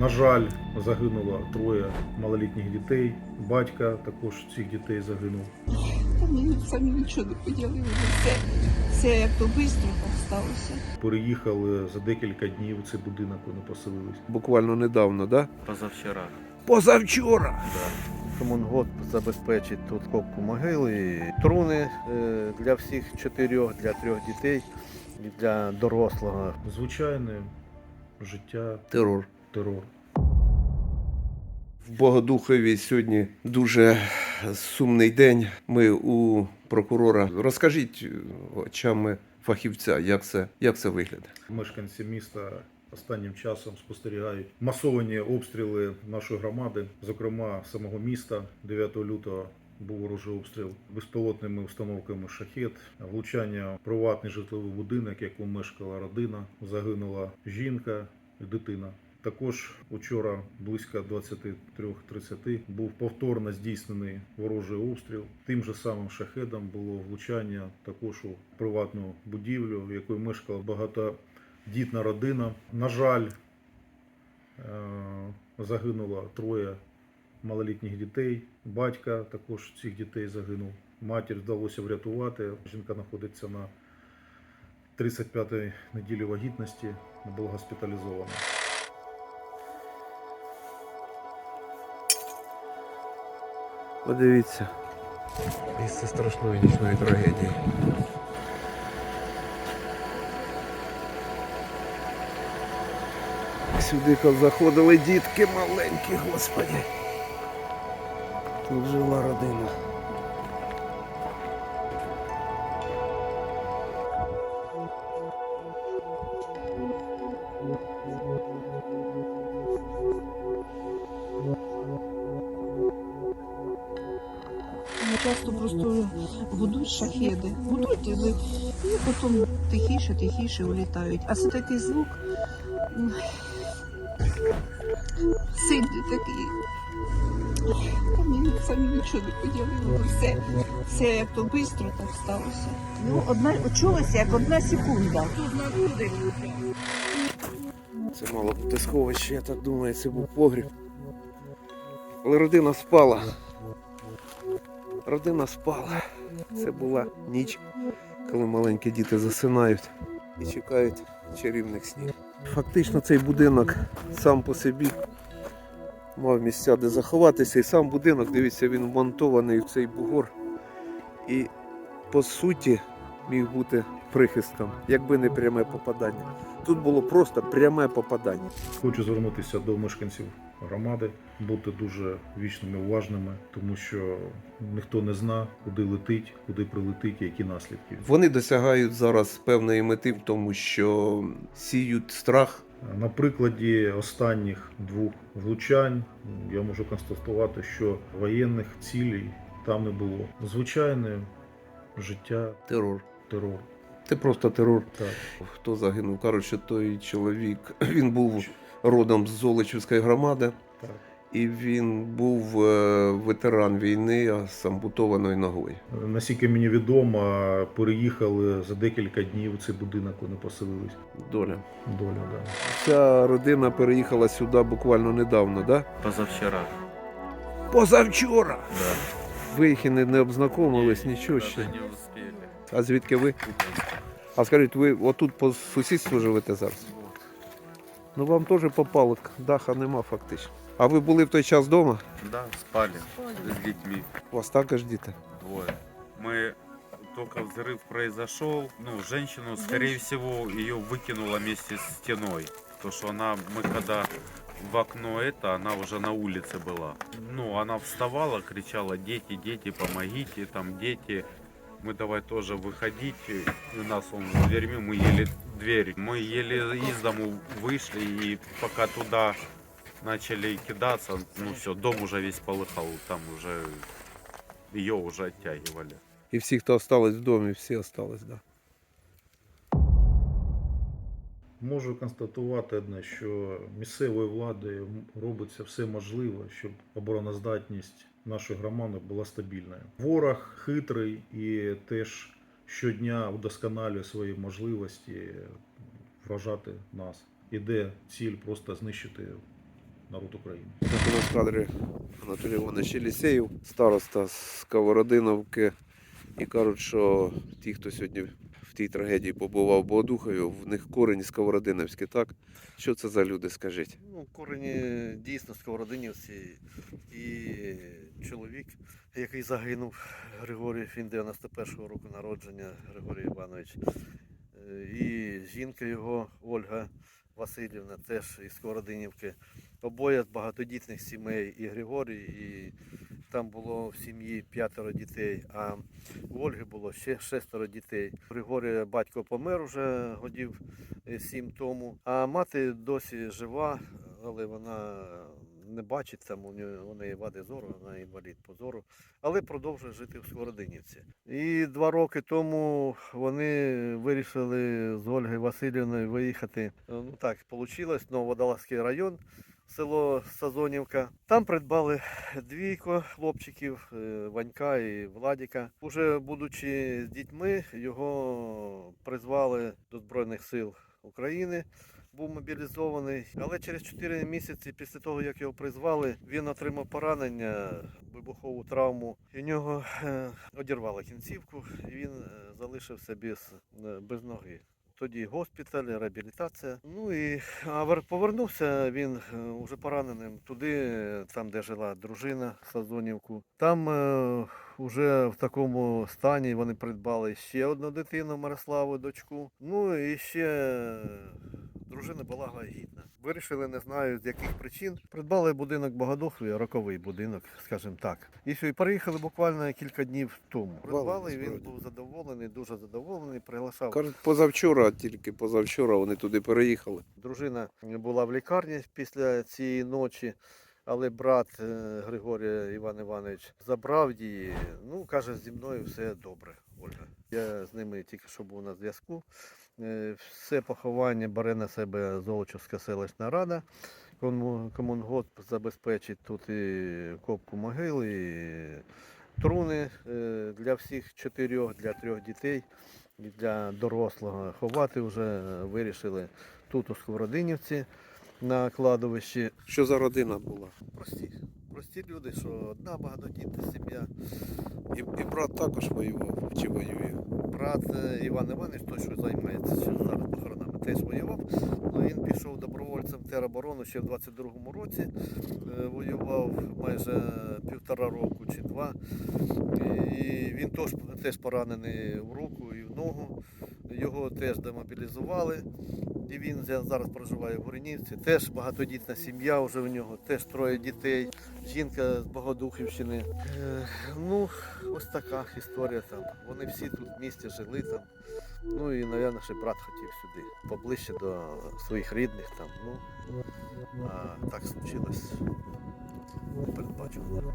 На жаль, загинуло троє малолітніх дітей. Батька також цих дітей загинув. Мені самі нічого не поділили. Все, все як то швидко так сталося. Переїхали за декілька днів у цей будинок, вони поселились. Буквально недавно, да? Позавчора. Позавчора. Комунгод забезпечить тут копку могили, труни е, для всіх чотирьох, для трьох дітей і для дорослого. Звичайне життя, Терор. Терор. В Богодухові сьогодні дуже сумний день. Ми у прокурора. Розкажіть очами фахівця, як це, як це виглядає. Мешканці міста останнім часом спостерігають масовані обстріли нашої громади, зокрема самого міста 9 лютого. Був ворожий обстріл безпілотними установками шахет, влучання в приватний житловий будинок, в якому мешкала родина. Загинула жінка і дитина. Також учора близько 23.30 був повторно здійснений ворожий обстріл. Тим же самим шахедом було влучання також у приватну будівлю, в якої мешкала багатодітна родина. На жаль, е, загинуло троє малолітніх дітей. Батька також цих дітей загинув. Матір вдалося врятувати. Жінка знаходиться на 35-й неділі вагітності, була госпіталізована. Подивіться. Місце страшної нічної трагедії. Сюди коли заходили дітки маленькі, господи. Тут жила родина. Часто просто гудуть шахеди. Гудуть і, і потім тихіше, тихіше улітають. А це такий звук сильний такий. Та мені самі нічого не поділили. Все, все як то швидко так сталося. Ну, одна чулося як одна секунда. Це мало бути сховище, я так думаю, це був погріб. Але родина спала. Родина спала. Це була ніч, коли маленькі діти засинають і чекають чарівних снів. Фактично цей будинок сам по собі мав місця, де заховатися. І сам будинок, дивіться, він вмонтований в цей бугор. І по суті міг бути прихистком, якби не пряме попадання. Тут було просто пряме попадання. Хочу звернутися до мешканців громади, бути дуже вічними, уважними, тому що ніхто не зна, куди летить, куди прилетить, які наслідки. Вони досягають зараз певної мети в тому, що сіють страх. На прикладі останніх двох влучань я можу констатувати, що воєнних цілей там не було. Звичайне життя, Терор. Терор. Це просто терор. Так. Хто загинув? Кажуть, той чоловік він був родом з Золочівської громади, Так. і він був е, ветеран війни з ампутованою ногою. Наскільки мені відомо, переїхали за декілька днів у цей будинок, вони поселились. Доля. Доля, да. Ця родина переїхала сюди буквально недавно, да? Позавчора. Позавчора. Да. Ви їх і не, не обзнакомились, нічого ще. Не успели. А звідки ви? А скажіть, ви отут по сусідству живете зараз? Ну вам теж попало, даха нема фактично. А ви були в той час вдома? Да, спали с детьми. У вас також діти? Двое. Мы только взрыв произошел. Ну, женщину, скорее всего, ее выкинуло вместе с стеной. То, что она, мы когда в окно это, она уже на улице была. Ну, она вставала, кричала, дети, дети, помогите, там дети. Мы давай тоже выходить. И у нас он с дверьми, мы еле дверь. Мы еле из дому вышли, и пока туда начали кидаться, ну все, дом уже весь полыхал, там уже ее уже оттягивали. І всі, хто остались в домі, всі остались, да. Можу констатувати одне, що місцевою владою робиться все можливе, щоб обороноздатність нашої громади була стабільною. Ворог хитрий і теж щодня удосконалює свої можливості вражати нас. Іде ціль просто знищити народ України. У нас в Анатолій Іванович Єлісєєв, староста з Сковородиновки. І кажуть, що ті, хто сьогодні тій трагедії побував в Богодухові, в них корені сковородиновські, так? Що це за люди, скажіть? Ну, корені дійсно сковородинівці і чоловік, який загинув, Григорій, він 91-го року народження, Григорій Іванович. Е, І жінка його, Ольга Васильівна, теж із Сковородинівки. Обоє з багатодітних сімей, і Григорій, і там було в сім'ї п'ятеро дітей, а у Ольги було ще шестеро дітей. Григорія батько помер уже годів е, сім тому, а мати досі жива, але вона не бачить там, у неї, вади зору, вона інвалід по зору, але продовжує жити в Сковородинівці. І два роки тому вони вирішили з Ольгою Васильівною виїхати. Е, Ну так вийшло, Нововодолазький район. Село Сазонівка. Там придбали двійко хлопчиків е, Ванька і Владіка. Уже будучи з дітьми, його призвали до Збройних сил України. Був мобілізований, але через 4 місяці після того, як його призвали, він отримав поранення, вибухову травму. І в нього е, одірвало кінцівку, і він е, залишився без, без ноги. Тоді госпіталь, реабілітація. Ну і а повернувся він е, уже пораненим туди, е, там, де жила дружина Сазонівку. Там вже в такому стані вони придбали ще одну дитину, Мирославу, дочку. Ну і ще е, дружина була вагітна. Вирішили, не знаю з яких причин. Придбали будинок Богодухові, роковий будинок, скажімо так. І все, і переїхали буквально кілька днів тому. Придбали, і він був задоволений, дуже задоволений, приглашав Кажуть, позавчора, тільки позавчора вони туди переїхали. Дружина була в лікарні після цієї ночі, але брат е, Григорія Іван Іванович забрав її. Ну, каже, зі мною все добре, Ольга. Я з ними тільки що був на зв'язку. Е, Все поховання бере на себе Золочівська селищна рада. Кому- Комунгосп забезпечить тут і копку могили, і труни е, для всіх чотирьох, для трьох дітей і для дорослого. Ховати вже вирішили тут у Сковородинівці на кладовищі. Що за родина була? Прості. Прості люди, що одна багатодітна сім'я. І, і брат також воював чи воює. Брат е, Іван Іванович, той, що займається ще зараз похоронами, теж воював. Він пішов добровольцем тероборону ще в 22-му році. Е, Воював майже півтора року чи два. І він теж, теж поранений в руку і в ногу. Його теж демобілізували. І він зараз проживає в Горинівці. Теж багатодітна сім'я вже в нього, теж троє дітей. Жінка з Богодухівщини. Е, ну, ось така історія там. Вони всі тут в місті жили там. Ну і, мабуть, ще брат хотів сюди, поближче до своїх рідних там. Ну, а так случилось. Непередбачувано.